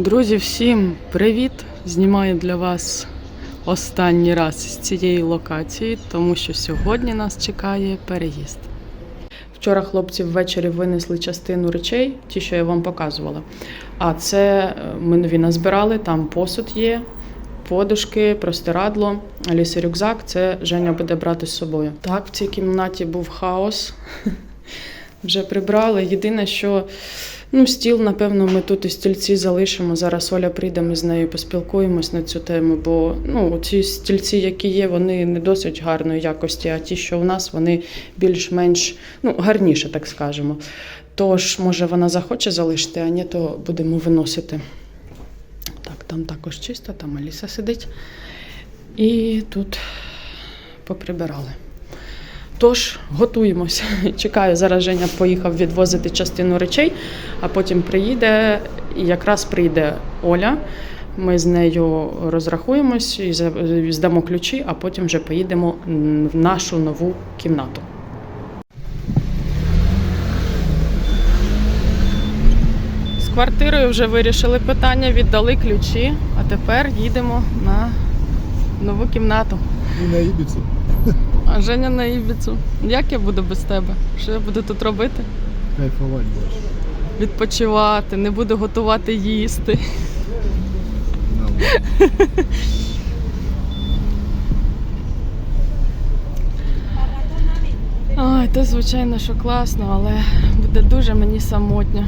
Друзі, всім привіт! Знімаю для вас останній раз з цієї локації, тому що сьогодні нас чекає переїзд. Вчора хлопці ввечері винесли частину речей, ті, що я вам показувала. А це е, ми нові назбирали, там посуд є, подушки, простирадло, Аліси рюкзак. Це Женя буде брати з собою. Так, в цій кімнаті був хаос. Вже прибрали. Єдине, що ну, стіл, напевно, ми тут і стільці залишимо. Зараз Оля прийде, ми з нею поспілкуємось на цю тему, бо ну, ці стільці, які є, вони не досить гарної якості, а ті, що у нас, вони більш-менш ну, гарніше, так скажемо. Тож, може, вона захоче залишити, а ні, то будемо виносити. Так, там також чисто, там Аліса сидить. І тут поприбирали. Тож готуємося. Чекаю, зараз Женя поїхав відвозити частину речей, а потім приїде, і якраз прийде Оля. Ми з нею розрахуємось і здамо ключі, а потім вже поїдемо в нашу нову кімнату. З квартирою вже вирішили питання, віддали ключі, а тепер їдемо на нову кімнату. І на Ібіцу. А Женя на Ібіцу. Як я буду без тебе? Що я буду тут робити? Кайфувати будеш. Відпочивати, не буду готувати їсти. На, Ой, то звичайно, що класно, але буде дуже мені самотньо.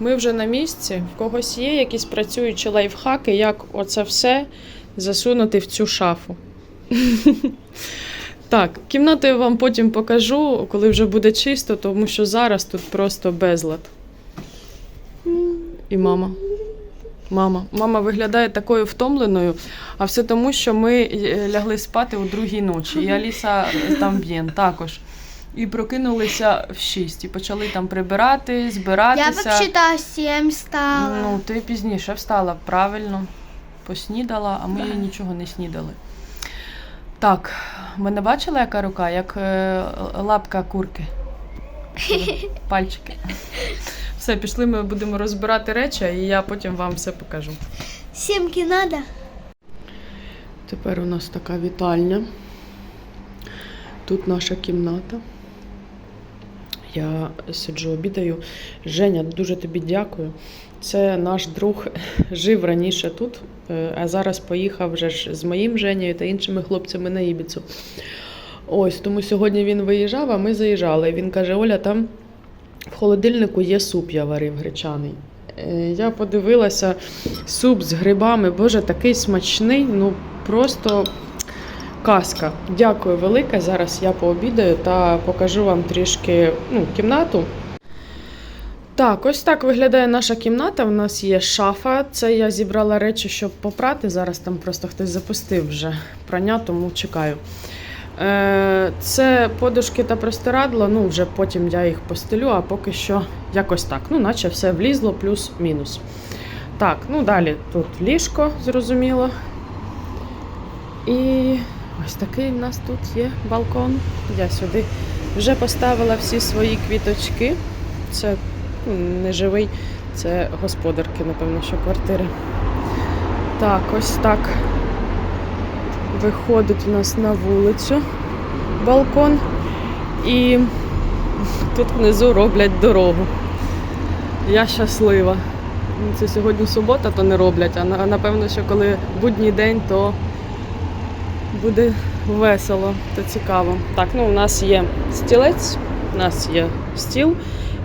Ми вже на місці. В когось є якісь працюючі лайфхаки, як оце все засунути в цю шафу. Так, кімнату я вам потім покажу, коли вже буде чисто, тому що зараз тут просто безлад. І мама. Мама. Мама виглядає такою втомленою, а все тому, що ми е, лягли спати у другій ночі. І Аліса там б'єн також. І прокинулися в 6 і почали там прибирати, збиратися. вообще-то 7 стала. Ну, ти пізніше встала, правильно, поснідала, а ми Да. нічого не снідали. Так, ми не бачили, яка рука, як е, лапка курки. Пальчики. Все, пішли, ми будемо розбирати речі, і я потім вам все покажу. Семки надо? Тепер у нас така вітальня. Тут наша кімната. Я сиджу обідаю. Женя, дуже тобі дякую. Це наш друг жив раніше тут, е, а зараз поїхав вже ж з моїм Женєю та іншими хлопцями на Ібіцу. Ось, тому сьогодні він виїжджав, а ми заїжджали. Він каже: Оля, там в холодильнику є суп, я варив гречаний. Е, Я подивилася суп з грибами. Боже, такий смачний, ну просто казка. Дякую велике. Зараз я пообідаю та покажу вам трішки ну, кімнату. Так, ось так виглядає наша кімната. У нас є шафа. Це я зібрала речі, щоб попрати. Зараз там просто хтось запустив вже прання, тому чекаю. Е, Це подушки та простирадло. Ну, вже потім я їх постелю, а поки що якось так. Ну, наче все влізло, плюс-мінус. Так, ну далі тут ліжко, зрозуміло. І ось такий в нас тут є балкон. Я сюди вже поставила всі свої квіточки. Це не живий, це господарки, напевно, що квартири. Так, ось так виходить у нас на вулицю балкон. І тут внизу роблять дорогу. Я щаслива. Це сьогодні субота, то не роблять, а напевно, що коли будній день, то буде весело та цікаво. Так, ну у нас є стілець, у нас є стіл,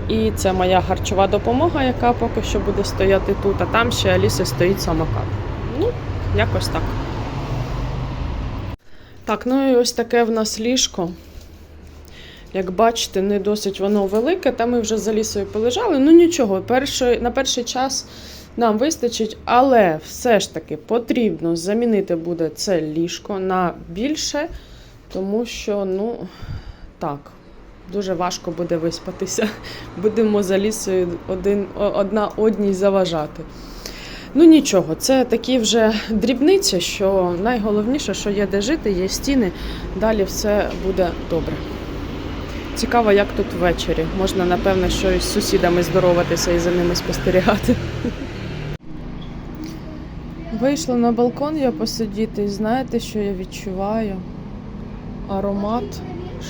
і це моя харчова допомога, яка поки що буде стояти тут, а там ще Аліси стоїть самокат. Ну, якось так. Так, ну і ось таке в нас ліжко. Як бачите, не досить воно велике, та ми вже за лісою полежали. Ну нічого, перший, на перший час нам вистачить, але все ж таки потрібно замінити буде це ліжко на більше, тому що, ну, так, дуже важко буде виспатися. Будемо за лісою один, одна одній заважати. Ну нічого, це такі вже дрібниці, що найголовніше, що є де жити, є стіни, далі все буде добре. Цікаво, як тут ввечері. Можна, напевно, що із сусідами здороватися і за ними спостерігати. Вийшла на балкон я посидіти, і знаєте, що я відчуваю? Аромат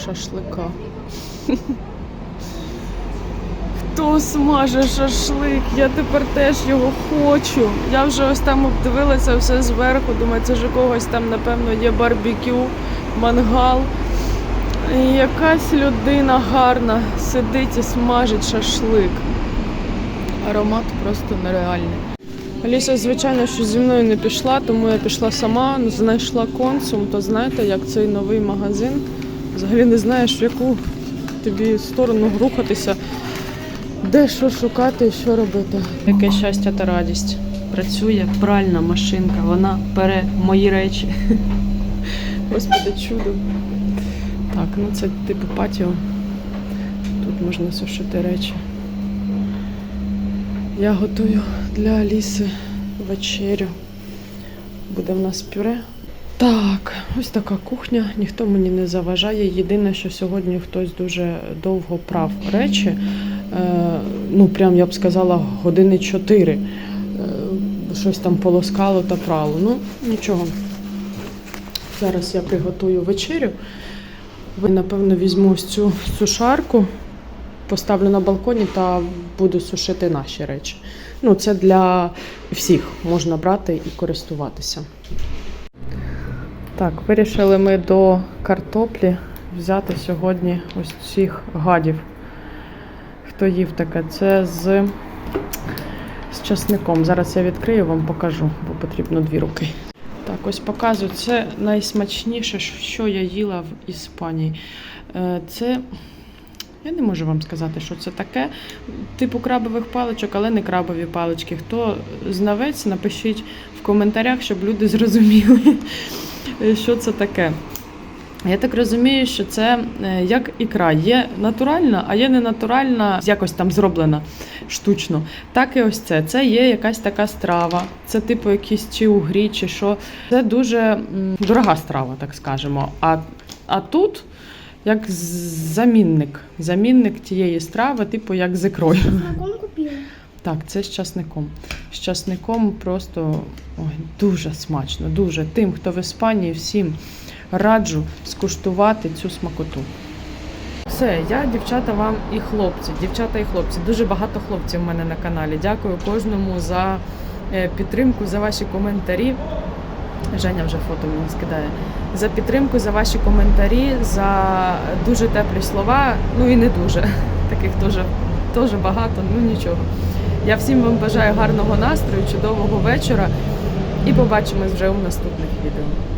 шашлика. Хто смаже шашлик? Я тепер теж його хочу. Я вже ось там обдивилася все зверху. Думаю, це ж у когось там, напевно, є барбекю, мангал. І якась людина гарна сидить і смажить шашлик. Аромат просто нереальний. Аліса, звичайно, що зі мною не пішла, тому я пішла сама, знайшла консум, то знаєте, як цей новий магазин. Взагалі не знаєш, в яку тобі сторону рухатися, де що шукати що робити. Яке щастя та радість. Працює пральна машинка, вона бере мої речі. Господи, чудо. Так, ну це типу патіо. Тут можна сушити речі. Я готую для Аліси вечерю. Буде в нас пюре. Так, ось така кухня, ніхто мені не заважає. Єдине, що сьогодні хтось дуже довго прав речі. Е, ну, прям я б сказала, години чотири. Е, щось там полоскало та прало. Ну, нічого. Зараз я приготую вечерю. Ви, напевно, візьму ось цю сушарку, поставлю на балконі та буду сушити наші речі. Ну, це для всіх можна брати і користуватися. Так, вирішили ми до картоплі взяти сьогодні ось цих гадів. Хто їв таке? Це з, з часником. Зараз я відкрию, вам покажу, бо потрібно дві руки. Так, ось показую. Це найсмачніше, що я їла в Іспанії. Е, Це. Я не можу вам сказати, що це таке. Типу крабових паличок, але не крабові палички. Хто знавець, напишіть в коментарях, щоб люди зрозуміли, що це таке. Я так розумію, що це е, як ікра. Є натуральна, а є ненатуральна, якось там зроблена штучно. Так і ось це. Це є якась така страва. Це типу якісь чи угрі, чи що. Це дуже дорога страва, так скажемо. А, а тут як замінник. Замінник тієї страви, типу як з ікрою. Знаком купила. Так, це з часником. З часником просто ой, дуже смачно, дуже. Тим, хто в Іспанії, всім раджу скуштувати цю смакоту. Все, я дівчата вам і хлопці. Дівчата і хлопці. Дуже багато хлопців в мене на каналі. Дякую кожному за е, підтримку, за ваші коментарі. Женя вже фото мені скидає. За підтримку, за ваші коментарі, за дуже теплі слова. Ну і не дуже. Таких теж, теж багато, ну нічого. Я всім вам бажаю гарного настрою, чудового вечора і побачимось вже у наступних відео.